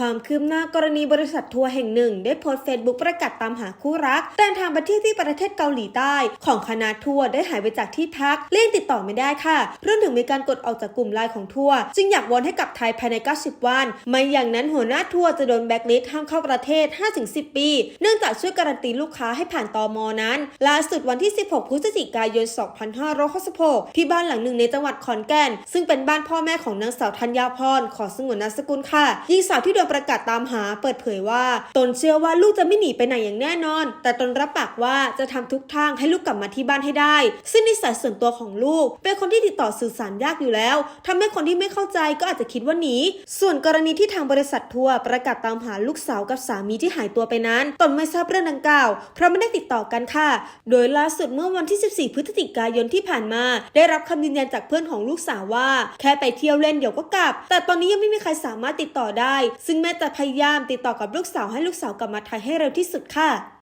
ความคืบหน้ากรณีบริษัททัวร์แห่งหนึ่ง ได้โพสต์เฟซบุ๊กประกาศตามหาคู่รักเดินทางไปเที่ที่ประเทศเกาหลีใต้ ของคณะทัวร์ได้หายไปจากที่พักเลี่ยงติดต่อไม่ได้ค่ะรวมถึงมีการกดออกจากกลุ่มไลน์ของทัวร์จึงอยากวอนให้กลับไทยภายใน 90 วัน ไม่อย่างนั้นหัวหน้าทัวร์จะโดนแบล็คลิสต์ห้ามเข้าประเทศ 5-10 ปี เนื่องจากช่วยการันตีลูกค้าให้ผ่านตอมอนั้นล่าสุดวันที่ 16 พฤศจิกายน 2566ที่บ้านหลังหนึ่งในจังหวัดขอนแก่น ซึ่งเป็นบ้านพ่อแม่ของนางสาวธัญญาพรขอสงวนนามสกุลค่ะหญิงสาวที่โดนประกาศตามหาเปิดเผยว่า ตนเชื่อว่าลูกจะไม่หนีไปไหนอย่างแน่นอน แต่ตนรับปากว่าจะทำทุกทางให้ลูกกลับมาที่บ้านให้ได้ ซึ่งนิสัยส่วนตัวของลูก เป็นคนที่ติดต่อสื่อสารยากอยู่แล้วทำให้คนที่ไม่เข้าใจก็อาจจะคิดว่าหนีส่วนกรณีที่ทางบริษัททัวร์ประกาศตามหาลูกสาวกับสามีที่หายตัวไปนั้น ตนไม่ทราบเรื่องดังกล่าวเพราะไม่ได้ติดต่อกันค่ะ โดยล่าสุดเมื่อวันที่ 14 พฤศจิกายนที่ผ่านมา ได้รับคำยืนยันจากเพื่อนของลูกสาวว่า แค่ไปเที่ยวเล่นเดี๋ยวก็กลับ แต่ตอนนี้ยังไม่มีใครสามารถติดต่อได้ ซึ่งแม่จะพยายามติดต่อกับลูกสาวให้ลูกสาวกลับมาไทยให้เร็วที่สุดค่ะ